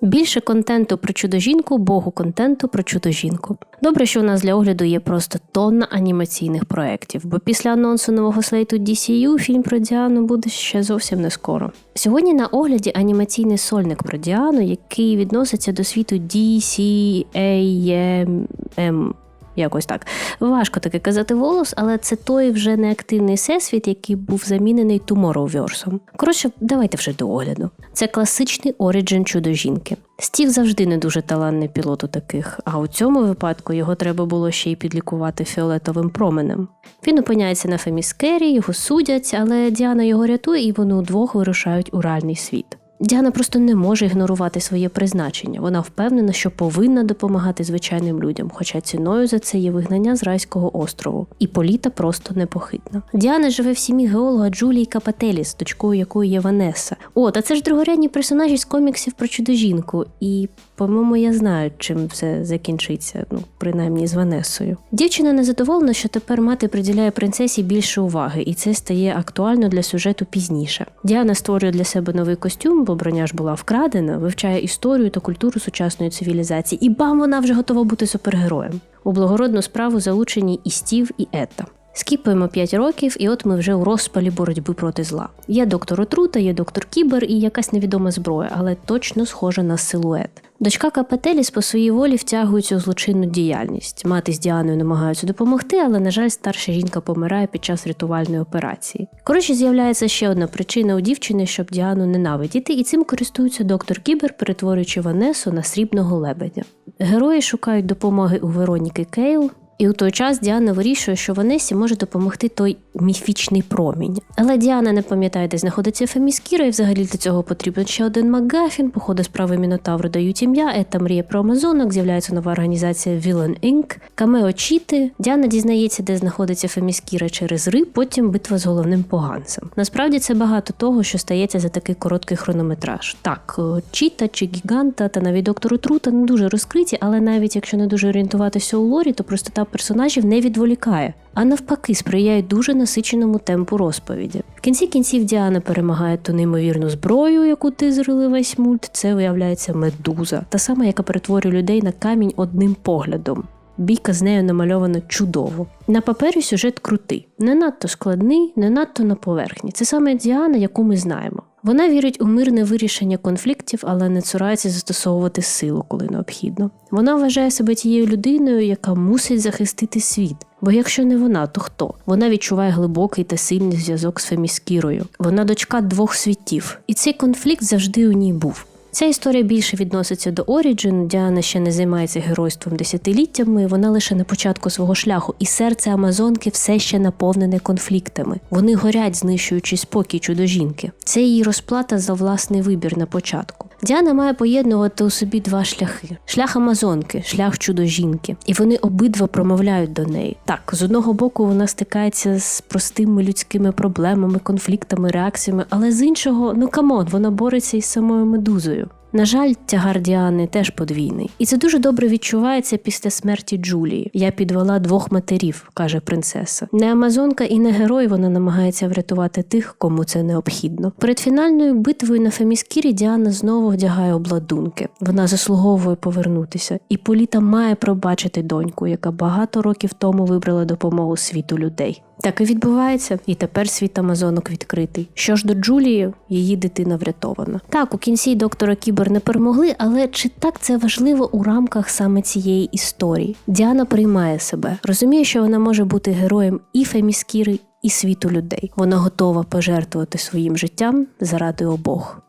Більше контенту про чудо-жінку, богу контенту про чудо-жінку. Добре, що у нас для огляду є просто тонна анімаційних проєктів, бо після анонсу нового слейту DCU фільм про Діану буде ще зовсім не скоро. Сьогодні на огляді анімаційний сольник про Діану, який відноситься до світу DCAM. Якось так. Важко таки казати волос, але це той вже неактивний всесвіт, який був замінений Tomorrowverse. Коротше, давайте вже до огляду. Це класичний оріджин чудо-жінки. Стів завжди не дуже талантний пілот у таких, а у цьому випадку його треба було ще й підлікувати фіолетовим променем. Він опиняється на Феміскері, його судять, але Діана його рятує, і вони удвох вирушають у реальний світ. Діана просто не може ігнорувати своє призначення. Вона впевнена, що повинна допомагати звичайним людям, хоча ціною за це є вигнання з райського острову. І Політа просто непохитна. Діана живе в сім'ї геолога Джулії Капателіс, дочкою якої є Ванеса. О, та це ж другорядні персонажі з коміксів про чудо-жінку. І, по-моєму, я знаю, чим все закінчиться, ну принаймні з Ванесою. Дівчина незадоволена, що тепер мати приділяє принцесі більше уваги, і це стає актуально для сюжету пізніше. Діана створює для себе новий костюм бо броня ж була вкрадена, вивчає історію та культуру сучасної цивілізації, і бам, вона вже готова бути супергероєм. У благородну справу залучені і Стів, і Ета. Скіпуємо 5 років, і от ми вже у розпалі боротьби проти зла. Є доктор Отрута, є доктор Кібер і якась невідома зброя, але точно схожа на силует. Дочка Капетеліс по своїй волі втягується у злочинну діяльність. Мати з Діаною намагаються допомогти, але, на жаль, старша жінка помирає під час рятувальної операції. Коротше, з'являється ще одна причина у дівчини, щоб Діану ненавидіти, і цим користується доктор Кібер, перетворюючи Ванесу на срібного лебедя. Герої шукають допомоги у Вероніки Кейл. І у той час Діана вирішує, що Ванесі може допомогти той міфічний промінь. Але Діана не пам'ятає, де знаходиться Феміскіра, і взагалі для цього потрібен ще один Макгафін. Походи справи Мінотавру дають ім'я, Ета мріє про Амазонок, з'являється нова організація Villain Inc. Камео Чіти. Діана дізнається, де знаходиться Феміскіра через Ри, потім битва з головним поганцем. Насправді це багато того, що стається за такий короткий хронометраж. Так, Чіта чи Гіганта та навіть доктору Трута не дуже розкриті, але навіть якщо не дуже орієнтуватися у лорі, то простота персонажів не відволікає, а навпаки, сприяє дуже насиченому темпу розповіді. В кінці кінців Діана перемагає ту неймовірну зброю, яку тизрили весь мульт. Це виявляється медуза, та сама, яка перетворює людей на камінь одним поглядом. Бійка з нею намальована чудово. На папері сюжет крутий, не надто складний, не надто на поверхні. Це саме Діана, яку ми знаємо. Вона вірить у мирне вирішення конфліктів, але не цурається застосовувати силу, коли необхідно. Вона вважає себе тією людиною, яка мусить захистити світ. Бо якщо не вона, то хто? Вона відчуває глибокий та сильний зв'язок з Феміскірою. Вона дочка двох світів, і цей конфлікт завжди у ній був. Ця історія більше відноситься до Оріджин. Діана ще не займається геройством десятиліттями. Вона лише на початку свого шляху, і серце Амазонки все ще наповнене конфліктами. Вони горять, знищуючи спокій чудо-жінки. Це її розплата за власний вибір на початку. Діана має поєднувати у собі два шляхи: шлях Амазонки, шлях чудо-жінки. І вони обидва промовляють до неї. Так, з одного боку, вона стикається з простими людськими проблемами, конфліктами, реакціями, але з іншого, ну камон, вона бореться із самою медузою. На жаль, тягар Діани теж подвійний, і це дуже добре відчувається після смерті Джулії. Я підвела двох матерів, каже принцеса. Не Амазонка і не герой вона намагається врятувати тих, кому це необхідно. Перед фінальною битвою на Феміскірі Діана знову вдягає обладунки. Вона заслуговує повернутися, і Політа має пробачити доньку, яка багато років тому вибрала допомогу світу людей. Так і відбувається, і тепер світ Амазонок відкритий. Що ж до Джулії, її дитина врятована. Так, у кінці доктора Кібер не перемогли, але чи так це важливо у рамках саме цієї історії? Діана приймає себе, розуміє, що вона може бути героєм і Феміскіри, і світу людей. Вона готова пожертвувати своїм життям заради обох.